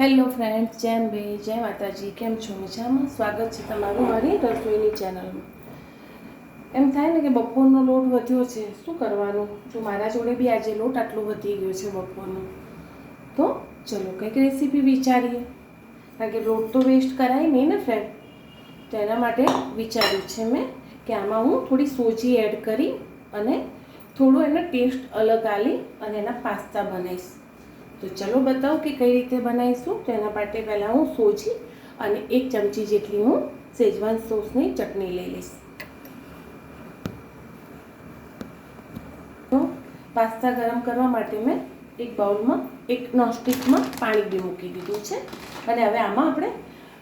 Hello friend, જેમ બે જય માતાજી, કેમ છો? મજામાં? સ્વાગત છે તમારું મારી રસોઈની ચેનલમાં. એમ થાય ને કે બપોરનો લોટ વધ્યો છે. શું કરવાનું? જો મારા જોડે બી આજે લોટ આટલો વધી ગયો છે બપોરનો. તો ચલો કંઈક રેસીપી વિચારીએ. કારણ કે લોટ તો વેસ્ટ કરાય નહીં ને ફ્રેન્ડ તો એના માટે વિચાર્યું છે મેં કે આમાં હું થોડી સોજી એડ કરી અને થોડો એનો ટેસ્ટ અલગ આલી અને એના પાસ્તા બનાવીશ. તો ચલો બતાવો કે કઈ રીતે બનાવીશું. તો એના માટે પહેલાં હું સોજી અને એક ચમચી જેટલી હું શેજવાન સોસની ચટણી લઈ લઈશ. તો પાસ્તા ગરમ કરવા માટે મેં એક બાઉલમાં એક નોનસ્ટિકમાં પાણી બી મૂકી દીધું છે. અને હવે આમાં આપણે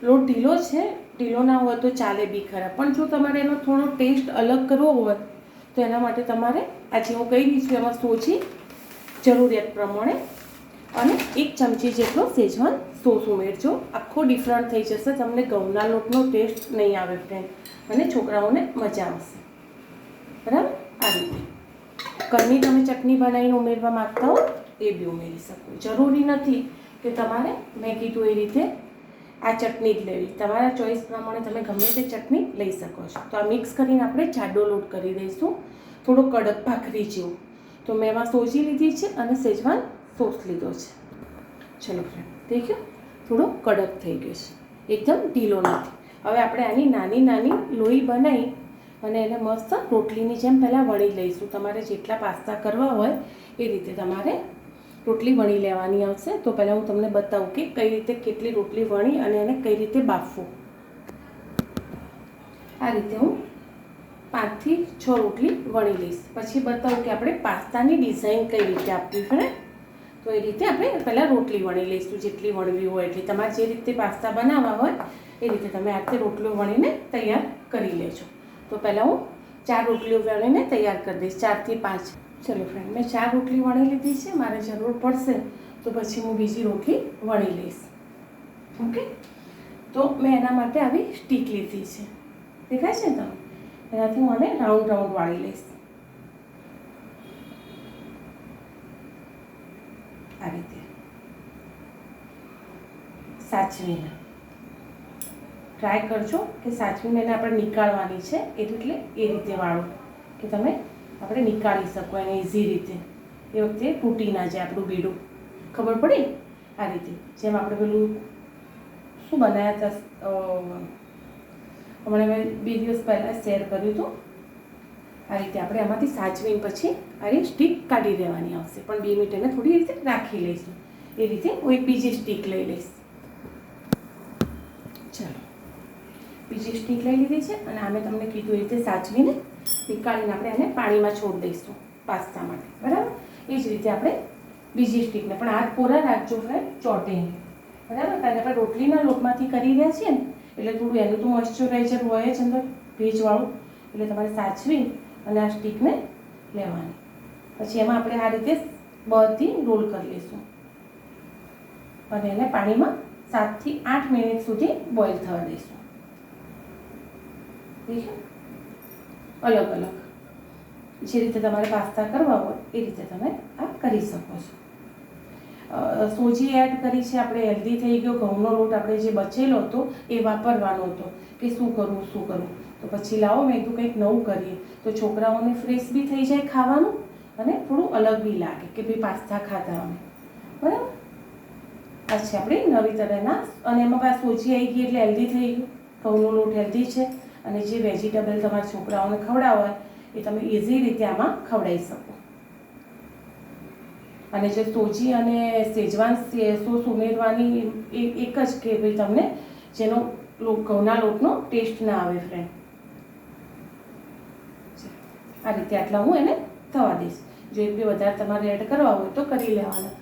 લોટ ઢીલો છે, ઢીલો ના હોય તો ચાલે બી ખરા. પણ જો તમારે એનો થોડો ટેસ્ટ અલગ કરવો હોય, તો એના માટે તમારે આજે હું કહી દઈશું એમાં સોજી જરૂરિયાત પ્રમાણે અને એક ચમચી જેટલો સેજવાન સોસ ઉમેરજો. આખો ડિફરન્ટ થઈ જશે, તમને ઘઉંના લોટનો ટેસ્ટ નહીં આવે ફ્રેન્ડ અને છોકરાઓને મજા આવશે. બરાબર? આ રીતે. ઘરની તમે ચટણી બનાવીને ઉમેરવા માગતા હો, એ બી ઉમેરી શકો. જરૂરી નથી કે તમારે મેં કીધું એ રીતે આ ચટણી જ લેવી. તમારા ચોઈસ પ્રમાણે તમે ગમે તે ચટણી લઈ શકો છો. તો આ મિક્સ કરીને આપણે જાડો લોટ કરી દઈશું. થોડો કડક ભાખરી જેવું. તો મેં એમાં સોજી લીધી છે અને શેજવાન સોસ લીધો છે. ચલો ફ્રેન્ડ દેખ્યો? થોડો કડક થઈ ગયો છે. એકદમ ઢીલો નથી. હવે આપણે આની નાની નાની લોહી બનાવી અને એને મસ્ત રોટલીની જેમ પહેલાં વણી લઈશું. તમારે જેટલા પાસ્તા કરવા હોય એ રીતે તમારે રોટલી વણી લેવાની આવશે. તો પહેલાં હું તમને બતાવું કે કઈ રીતે કેટલી રોટલી વણી અને એને કઈ રીતે બાફવું. આ રીતે હું પાંચથી છ રોટલી વણી લઈશ. પછી બતાવું કે આપણે પાસ્તાની ડિઝાઇન કઈ રીતે આપવી પડે તો એ રીતે આપણે પહેલાં રોટલી વણી લઈશું, જેટલી વણવી હોય એટલી. તમારે જે રીતે પાસ્તા બનાવવા હોય, એ રીતે તમે આ રીતે રોટલીઓ વણીને તૈયાર કરી લેજો. તો પહેલાં હું ચાર રોટલીઓ વણીને તૈયાર કરી દઈશ, ચારથી પાંચ. ચલો ફ્રેન્ડ મેં ચાર રોટલી વણી લીધી છે, મારે જરૂર પડશે તો પછી હું બીજી રોટલી વણી લઈશ. ઓકે? તો મેં એના માટે આવી સ્ટીક લીધી છે. દેખાય છે ને તમે એનાથી હું આને રાઉન્ડ રાઉન્ડ વાળી લઈશ આ રીતે સાચવીને. ટ્રાય કરજો કે સાચવીને એને આપણે નીકાળવાની છે. એટલે એ રીતે વાળો કે તમે આપણે નીકાળી શકો એને ઇઝી રીતે. એ વખતે તૂટી ના જાય આપણું બીડું. ખબર પડી? આ રીતે. જેમ આપણે પેલું શું બનાવ્યા હતા હમણાં મેં બે દિવસ પહેલાં શેર કર્યું હતું. આ રીતે આપણે આમાંથી સાચવીને પછી આ રીતે સ્ટીક કાઢી દેવાની આવશે. પણ બે મિનિટ એને થોડી રીતે રાખી લઈશું. એ રીતે હું એક બીજી સ્ટીક લઈ લઈશ ચાલો બીજી સ્ટીક લઈ લીધી છે અને અમે તમને કીધું એ રીતે સાચવીને નીકાળીને આપણે એને પાણીમાં છોડ દઈશું પાસ્તા માટે, બરાબર? એ જ રીતે આપણે બીજી સ્ટીકને પણ હાથ કોરા રાખજો ફ્રેન્ડ ચોટે બરાબર? કારણ કે આપણે રોટલીના લોટમાંથી કરી રહ્યા છીએ ને, એટલે થોડું એનું તો મોઇશ્ચરાઇઝર હોય જ અંદર, ભેજવાળું, એટલે તમારે સાચવી અને આ સ્ટીકને લેવાની. પછી એમાં આપણે આ રીતે બધી રોલ કરી લઈશું. અને એને પાણીમાં સાતથી આઠ મિનિટ સુધી બોઇલ થવા દઈશું. અલગ અલગ. જે રીતે તમારે પાસ્તા કરવા હોય એ રીતે તમે આ કરી શકો છો. સોજી એડ કરી છે, આપણે હેલ્ધી થઈ ગયો, ઘઉંનો લોટ આપણે જે બચેલો હતો એ વાપરવાનો હતો કે શું કરવું શું કરવું? તો પછી લાવો, મેં કીધું કંઈક નવું કરીએ. તો છોકરાઓને ફ્રેશ બી થઈ જાય ખાવાનું અને થોડું અલગ બી લાગે કે ભાઈ પાસ્તા ખાતા અમે. બરાબર? આ છે આપણી નવી તરહના, અને એમાં પાછું સોજી આવી ગઈ એટલે હેલ્ધી થઈ ગયું. ઘઉંનો લોટ હેલ્ધી છે. અને જે વેજીટેબલ તમારા છોકરાઓને ખવડાવો એ તમે ઇઝી રીતે આમાં ખવડાવી શકો. અને જે સોજી અને સેજવાન સોસ ઉમેરવાની એ એક જ કે ભાઈ તમને જેનો ઘઉંના લોટનો ટેસ્ટ ના આવે ફ્રેન્ડ આ રીતે આટલા હું એને થવા દઈશ. જો એ બી વધારે તમારે એડ કરવા હોય તો કરી લેવાના.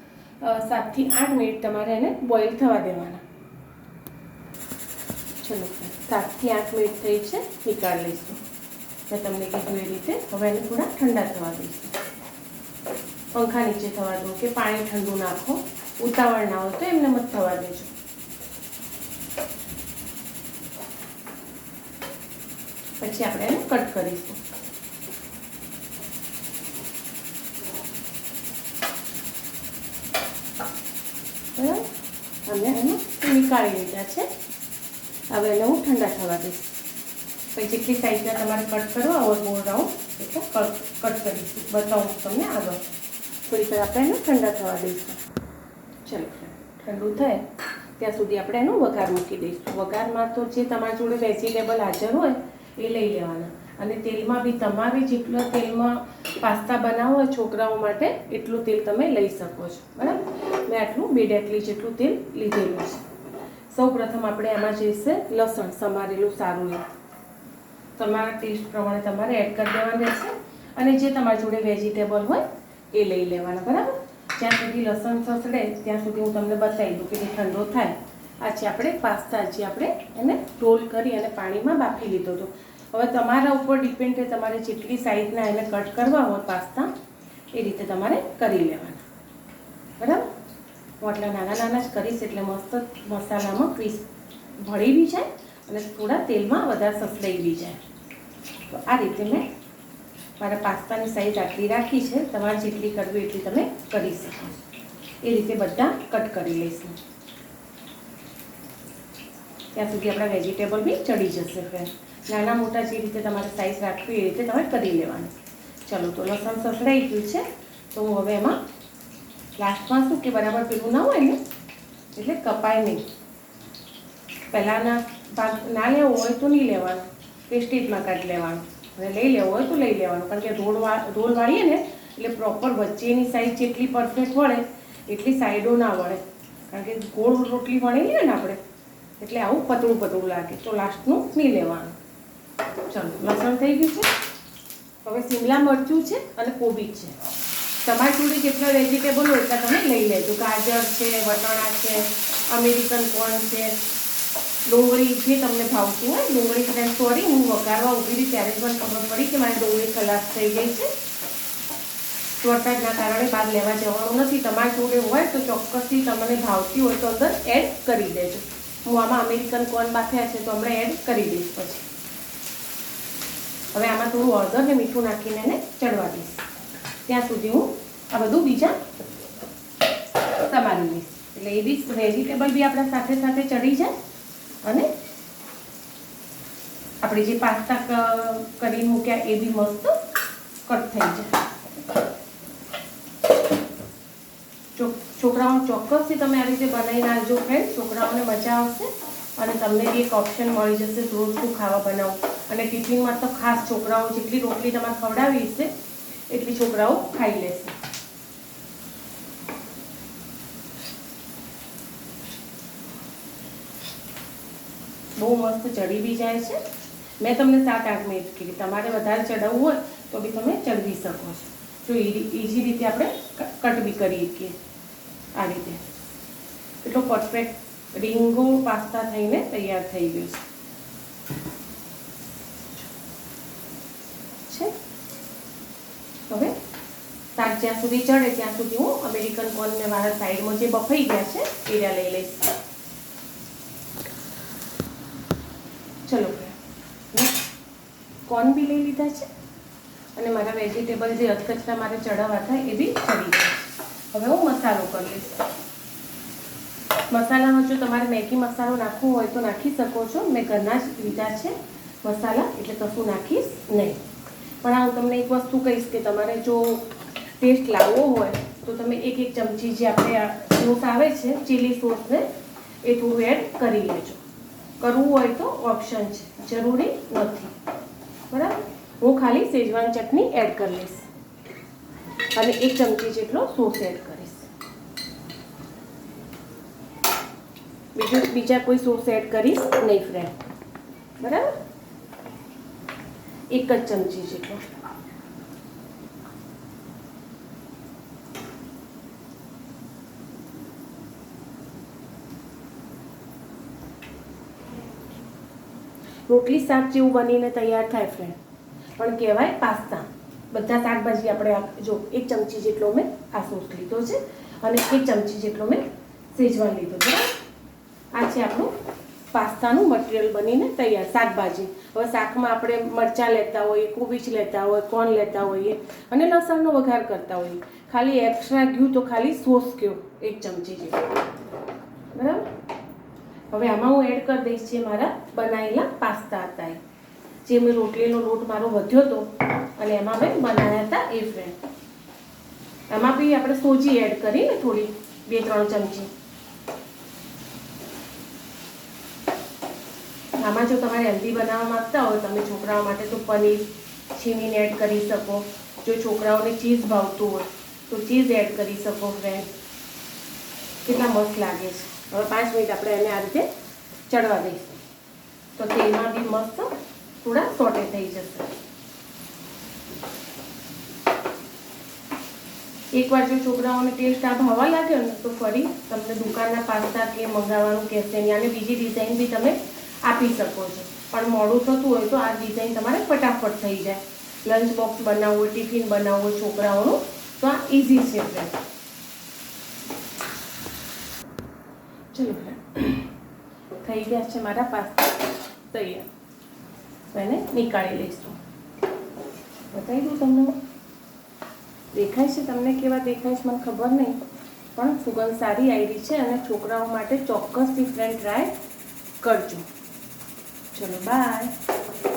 સાતથી આઠ મિનિટ તમારે એને બોઇલ થવા દેવાના. ચલો. સાતથી આઠ મિનિટ થઈ છે નીકાળી લઈશું. મેં તમને કીધું એ રીતે, હવે એને થોડા ઠંડા થવા દઈશું. પંખા નીચે થવા દો કે પાણી ઠંડુ નાખો. ઉતાવળ ના હોય તો એમને મત થવા દેજો. પછી આપણે એને કટ કરીશું. બરાબર? અમે એને નીકાળી લીધા છે. હવે એને હું ઠંડા થવા દઈશ. પછી જેટલી સાઈઝના તમારે કટ કરો આવો ગોળ રાઉન્ડ એટલે કટ કટ કરીશું બતાવું તમને આગળ. થોડીક વાર આપણે એને ઠંડા થવા દઈશું. ચલો, ઠંડુ થાય. ત્યાં સુધી આપણે એનો વઘાર મૂકી દઈશું. વઘારમાં તો જે તમારી જોડે વેજીટેબલ હાજર હોય, એ લઈ લેવાના. અને તેલમાં બી તમારે જેટલા તેલમાં પાસ્તા બનાવો હોય છોકરાઓ માટે, એટલું તેલ તમે લઈ શકો છો. બરાબર? મેં આટલું બે ડેટલી જેટલું તેલ લીધેલું છે. સૌ પ્રથમ આપણે એમાં જઈશે લસણ, સમારેલું સારું એ તમારા ટેસ્ટ પ્રમાણે તમારે એડ કરી દેવાનું રહેશે અને જે તમારી જોડે વેજીટેબલ હોય, એ લઈ લેવાના, બરાબર? જ્યાં સુધી લસણ સસડે, ત્યાં સુધી હું તમને બતાવી દઉં કે ઠંડો થાય. આ છે આપણે પાસ્તા, જે આપણે એને રોલ કરી અને પાણીમાં બાફી લીધો હતો. હવે તમારા ઉપર ડિપેન્ડ છે તમારે જેટલી સાઈઝના એને કટ કરવા હોય પાસ્તા, એ રીતે તમારે કરી લેવાના. બરાબર? હું આટલા નાના નાના જ કરીશ એટલે મસ્ત મસાલામાં ક્રિસ્પ ભળી બી જાય અને થોડા તેલમાં વધારે સસલાઈ બી જાય. તો આ રીતે મેં મારા પાસ્તાની સાઈઝ આટલી રાખી છે, તમારે જેટલી કરવી એટલી તમે કરી શકો. એ રીતે બધા કટ કરી લઈશું. ત્યાં સુધી આપણા વેજીટેબલ બી ચડી જશે ફ્રેન્ડ નાના મોટા જે રીતે તમારે સાઈઝ રાખવી એ રીતે તમે કરી લેવાની. ચલો તો લસણ સસડાઈ ગયું છે, તો હું હવે એમાં લાસ્ટમાં શું કે બરાબર પેલું ના હોય ને, એટલે કપાય નહીં. પહેલાંના ભાગ ના લેવો હોય તો નહીં લેવાનું. પેસ્ટેજમાં કાઢી લેવાનું. અને લઈ લેવો હોય તો લઈ લેવાનું. કારણ કે રોડ રોલ વાળીએ ને, એટલે પ્રોપર વચ્ચેની સાઈડ જેટલી પરફેક્ટ વળે, એટલી સાઈડો ના વળે. કારણ કે ગોળ રોટલી વણેલી હોય ને આપણે, એટલે આવું પતળું પતળું લાગે. તો લાસ્ટનું નહીં લેવાનું. ચાલો, લસણ થઈ ગયું છે. હવે શિમલા મરચું છે અને કોબી છે. તમારી જોડે જેટલા વેજીટેબલ હોય એટલા તમે લઈ લેજો. ગાજર છે, વટાણા છે, અમેરિકન કોર્ન છે, ડુંગળી જે તમને ભાવતી હોય, ડુંગળી ફ્રેન્ડ સોરી હું વઘારવા ઊભી રહી ત્યારે મને ખબર પડી કે મારી ડુંગળી ખલાસ થઈ ગઈ છે. વરસાદના કારણે બહાર લેવા જવાનું નથી. તમારી જોડે હોય તો ચોક્કસથી તમને ભાવતી હોય તો અંદર એડ કરી દેજો. હું આમાં અમેરિકન કોર્ન બાફ્યા છે તો હમણાં એડ કરી દઈશ પછી. હવે આમાં થોડું હળદર ને મીઠું નાખીને એને ચડવા દઈશ. ત્યાં સુધી હું આ બધું બીજા સમારી લઈશ. એટલે એ બી વેજીટેબલ બી આપણા સાથે સાથે ચડી જાય અને આપણે જે પાસ્તા કરી મૂક્યા એ બી મસ્ત કટ થઈ જાય. છોકરાઓ ચોક્કસથી તમે આ રીતે બનાવી નાખજો ફ્રેન્ડ છોકરાઓને મજા આવશે અને તમને બી એક ઓપ્શન મળી જશે, રોજ શું ખાવા બનાવો. અને ટિફિનમાં તો ખાસ છોકરાઓ જેટલી રોટલી તમારે ખવડાવી છે એટલી છોકરાઓ ખાઈ લેશે બહુ મસ્ત ચડી બી જાય છે. મેં તમને સાત આઠ મિનિટ કીધી. તમારે વધારે ચડાવવું હોય તો બી તમે ચડવી શકો છો. જો ઇઝી રીતે આપણે કટ બી કરી શકીએ આ રીતે. એટલો પરફેક્ટ રીંગો પાસ્તા થઈને તૈયાર થઈ ગયો છે છે હવે શાક જ્યાં સુધી ચડે ત્યાં સુધી હું અમેરિકન કોર્નને મારા સાઈડમાં જે બફાઈ ગયા છે એ લઈ લઈશ. ચલો કોર્ન બી લઈ લીધા છે અને મારા વેજીટેબલ જે અધકચરા મારે ચડાવવા થાય એ બી ચડી ગયા હવે હું મસાલો કરી લઈશ. મસાલામાં જો તમારે મેગી મસાલો નાખવો હોય તો નાખી શકો છો. મેં ઘરના જ લીધા છે મસાલા, એટલે કશું નાખીશ નહીં. પણ હું તમને એક વસ્તુ કહીશ કે તમારે જો ટેસ્ટ લાવવો હોય, તો તમે એક એક ચમચી જે આપણે સોસ આવે છે ચીલી સોસને એ થોડું એડ કરી લેજો. કરવું હોય તો ઓપ્શન છે, જરૂરી નથી. બરાબર? હું ખાલી શેજવાન ચટણી એડ કરી લઈશ. અને એક ચમચી જેટલો સોસ એડ કરીશ. બીજું, બીજા કોઈ સોસ એડ કરીશ નહીં ફ્રેન્ડ બરાબર? એક જ ચમચી જેટલો. રોટલી, શાક જેવું બનીને તૈયાર થાય ફ્રેન્ડ પણ કહેવાય પાસ્તા. બધા શાકભાજી આપણે જો એક ચમચી જેટલો મેં આ સોસ લીધો છે અને એક ચમચી જેટલો મેં સેજવાન લીધો છે આ છે આપણું પાસ્તાનું મટીરિયલ બનીને તૈયાર શાકભાજી. હવે શાકમાં આપણે મરચાં લેતા હોઈએ, કોબીજ લેતા હોય કોર્ન લેતા હોઈએ અને લસણનો વઘાર કરતા હોઈએ. ખાલી એક્સ્ટ્રા ઘ્યું તો ખાલી સોસ ગયો એક ચમચી જેટલો. બરાબર? હવે આમાં હું એડ કરી દઈશ જે મારા બનાવેલા પાસ્તા હતા એ. જે મેં રોટલીનો લોટ મારો વધ્યો હતો અને એમાં મેં બનાવ્યા હતા એ ફ્રેન્ડ એમાં બી આપણે સોજી એડ કરીને થોડી, બે, ત્રણ ચમચી. આમાં જો તમારે હેલ્ધી બનાવવા માંગતા હોય, તમે છોકરાઓ માટે તો પનીર, છીણીને એડ કરી શકો. જો છોકરાઓને ચીઝ ભાવતું હોય, તો ચીઝ એડ કરી શકો ફ્રેન્ડ કેટલા મસ્ત લાગે છે. હવે પાંચ મિનિટ આપણે એને આ રીતે ચડવા દઈશું. તો તેલમાં બી મસ્ત થોડા સોટે થઈ જશે. એકવાર જો છોકરાઓને ટેસ્ટ આ ભાવવા લાગ્યો ને, તો ફરી તમને દુકાનના પાસ્તા કે મંગાવવાનું કહેશે નહીં અને બીજી ડિઝાઇન બી તમે આપી શકો છો. પણ મોડું થતું હોય તો આ ડિઝાઇન તમારે ફટાફટ થઈ જાય. લંચ બોક્સ બનાવવું ટિફિન બનાવવું, છોકરાઓનું, તો આ ઇઝી છે. ચલો થઈ ગયા છે મારા પાસ્તા તૈયાર તો એને નીકાળી લઈશું બતાવી દઉં તમને દેખાય છે તમને કેવા દેખાય છે મને ખબર નહીં પણ સુગંધ સારી આવી છે અને છોકરાઓ માટે ચોક્કસ ડિફરન્ટ ટ્રાય કરજો ચલો બાય